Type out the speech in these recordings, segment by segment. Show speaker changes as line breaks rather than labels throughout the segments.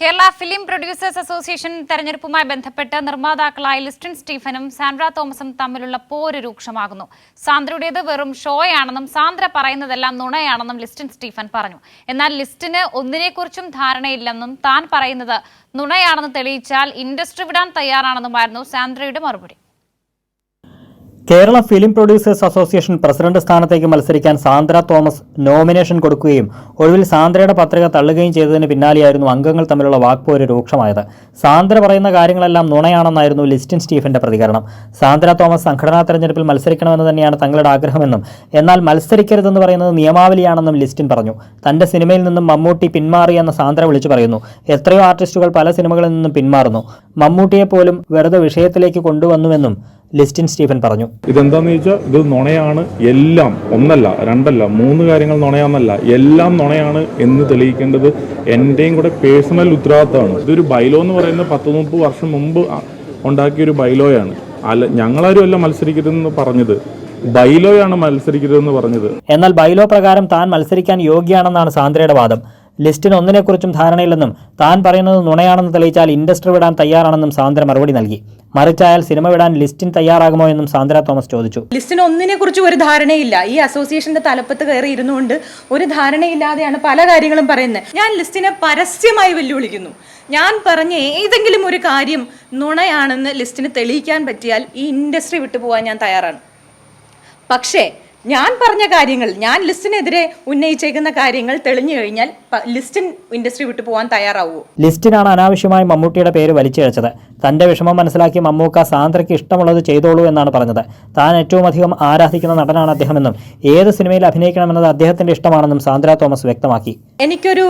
Kerala film producers association തെരഞ്ഞെടുപ്പുമായി ബന്ധപ്പെട്ട് നിർമ്മാതാക്കളായ Listin സ്റ്റീഫനും Sandra തോമസും തമ്മിലുള്ള പോര് രൂക്ഷമാകുന്നു. സാന്ദ്രയുടേത് വെറും ഷോയാണെന്നും സാന്ദ്ര പറയുന്നതെല്ലാം നുണയാണെന്നും ലിസ്റ്റിൻ സ്റ്റീഫൻ പറഞ്ഞു. എന്നാൽ ലിസ്റ്റിന് ഒന്നിനെക്കുറിച്ചും ധാരണയില്ലെന്നും താൻ പറയുന്നത് നുണയാണെന്ന് തെളിയിച്ചാൽ ഇൻഡസ്ട്രി വിടാൻ തയ്യാറാണെന്നുമായിരുന്നു സാന്ദ്രയുടെ മറുപടി.
Kerala film producers association president സ്ഥാനത്തേക്ക് മത്സരിക്കാൻ സാന്ദ്ര തോമസ് നോമിനേഷൻ കൊടുക്കുകയും ഒടുവിൽ സാന്ദ്രയുടെ പത്രിക തള്ളുകയും ചെയ്തതിന് പിന്നാലെയായിരുന്നു അംഗങ്ങൾ തമ്മിലുള്ള വാക്പോര് രൂക്ഷമായത്. സാന്ദ്ര പറയുന്ന കാര്യങ്ങളെല്ലാം നുണയാണെന്നായിരുന്നു ലിസ്റ്റിൻ സ്റ്റീഫന്റെ പ്രതികരണം. സാന്ദ്ര തോമസ് സംഘടനാ തെരഞ്ഞെടുപ്പിൽ മത്സരിക്കണമെന്ന് തന്നെയാണ് തങ്ങളുടെ ആഗ്രഹമെന്നും എന്നാൽ മത്സരിക്കരുതെന്ന് പറയുന്നത് നിയമാവലിയാണെന്നും ലിസ്റ്റിൻ പറഞ്ഞു. തന്റെ സിനിമയിൽ നിന്നും മമ്മൂട്ടി പിന്മാറിയെന്ന് സാന്ദ്ര വിളിച്ചു പറയുന്നു. എത്രയോ ആർട്ടിസ്റ്റുകൾ പല സിനിമകളിൽ നിന്നും പിന്മാറുന്നു. മമ്മൂട്ടിയെ പോലും വെറുതെ വിഷയത്തിലേക്ക് കൊണ്ടുവന്നുവെന്നും ലിസ്റ്റിൻ സ്റ്റീഫൻ പറഞ്ഞു.
ഇതെന്താന്ന് ചോദിച്ചാൽ ഇത് നുണയാണ് എല്ലാം ഒന്നല്ല രണ്ടല്ല മൂന്ന് കാര്യങ്ങൾ നുണയാന്നല്ല എല്ലാം നുണയാണ് എന്ന് തെളിയിക്കേണ്ടത് എന്റെയും കൂടെ പേഴ്സണൽ ഉത്തരവാദിത്തമാണ്. ഇതൊരു ബൈലോ എന്ന് പറയുന്നത് പത്ത് മുപ്പത് വർഷം മുമ്പ് ഉണ്ടാക്കിയ ഉണ്ടാക്കിയൊരു ബൈലോയാണ്. അല്ല ഞങ്ങളാരും അല്ല മത്സരിക്കരുതെന്ന് പറഞ്ഞത്. ബൈലോയാണ് മത്സരിക്കരുതെന്ന് പറഞ്ഞത്.
എന്നാൽ ബൈലോ പ്രകാരം താൻ മത്സരിക്കാൻ യോഗ്യയാണെന്നാണ് സാന്ദ്രയുടെ വാദം. ലിസ്റ്റിന് ഒന്നിനെക്കുറിച്ചും ധാരണയില്ലെന്നും താൻ പറയുന്നത് നുണയാണെന്ന് തെളിയിച്ചാൽ ഇൻഡസ്ട്രി വിടാൻ തയ്യാറാണെന്നും സാന്ദ്ര മറുപടി നൽകി. മറിച്ചായാൽ സിനിമ വിടാൻ ലിസ്റ്റിൻ തയ്യാറാകുമോ എന്നും സാന്ദ്ര തോമസ് ചോദിച്ചു.
ലിസ്റ്റിന് ഒന്നിനെ കുറിച്ച് ഒരു ധാരണയില്ല. ഈ അസോസിയേഷന്റെ തലപ്പത്ത് കയറി ഇരുന്നുകൊണ്ട് ഒരു ധാരണയില്ലാതെയാണ് പല കാര്യങ്ങളും പറയുന്നത്. ഞാൻ ലിസ്റ്റിനെ പരസ്യമായി വെല്ലുവിളിക്കുന്നു. ഞാൻ പറഞ്ഞ ഏതെങ്കിലും ഒരു കാര്യം നുണയാണെന്ന് ലിസ്റ്റിന് തെളിയിക്കാൻ പറ്റിയാൽ ഈ ഇൻഡസ്ട്രി വിട്ടു പോകാൻ ഞാൻ തയ്യാറാണ്. പക്ഷേ ഞാൻ പറഞ്ഞ കാര്യങ്ങൾ ഞാൻ ലിസ്റ്റിനെതിരെ ഉന്നയിച്ചേക്കുന്ന കാര്യങ്ങൾ തെളിഞ്ഞു കഴിഞ്ഞാൽ ലിസ്റ്റിൻ ഇൻഡസ്ട്രി വിട്ടു പോകാൻ തയ്യാറാവൂ
ലിസ്റ്റിനാണ് അനാവശ്യമായി മമ്മൂട്ടിയുടെ പേര് വലിച്ചിഴച്ചത് തന്റെ വിഷമം മനസ്സിലാക്കി മമ്മൂക്ക സാന്ദ്രയ്ക്ക് ഇഷ്ടമുള്ളത് ചെയ്തോളൂ എന്നാണ് പറഞ്ഞത്. താൻ ഏറ്റവും അധികം ആരാധിക്കുന്ന നടനാണ് അദ്ദേഹമെന്നും ഏത് സിനിമയിൽ അഭിനയിക്കണമെന്നത് അദ്ദേഹത്തിന്റെ ഇഷ്ടമാണെന്നും സാന്ദ്ര തോമസ് വ്യക്തമാക്കി.
എനിക്കൊരു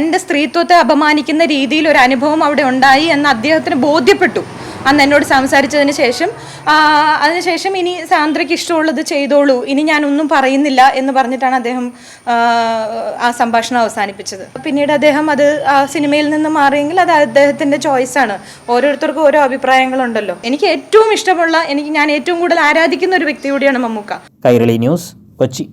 എന്റെ സ്ത്രീത്വത്തെ അപമാനിക്കുന്ന രീതിയിൽ ഒരു അനുഭവം അവിടെ ഉണ്ടായി എന്ന് അദ്ദേഹത്തിന് ബോധ്യപ്പെട്ടു. അന്ന് എന്നോട് സംസാരിച്ചതിന് ശേഷം അതിനുശേഷം ഇനി സാന്ദ്രയ്ക്ക് ഇഷ്ടമുള്ളത് ചെയ്തോളൂ ഇനി ഞാനൊന്നും പറയുന്നില്ല എന്ന് പറഞ്ഞിട്ടാണ് അദ്ദേഹം ആ സംഭാഷണം അവസാനിപ്പിച്ചത്. പിന്നീട് അദ്ദേഹം അത് ആ സിനിമയിൽ നിന്ന് മാറിയെങ്കിൽ അത് അദ്ദേഹത്തിന്റെ ചോയ്സാണ് ഓരോരുത്തർക്കും ഓരോ അഭിപ്രായങ്ങളുണ്ടല്ലോ. എനിക്ക് ഏറ്റവും ഇഷ്ടമുള്ള എനിക്ക് ഞാൻ ഏറ്റവും കൂടുതൽ ആരാധിക്കുന്ന ഒരു വ്യക്തി കൂടിയാണ് മമ്മൂക്ക.
കൈരളി ന്യൂസ് കൊച്ചി.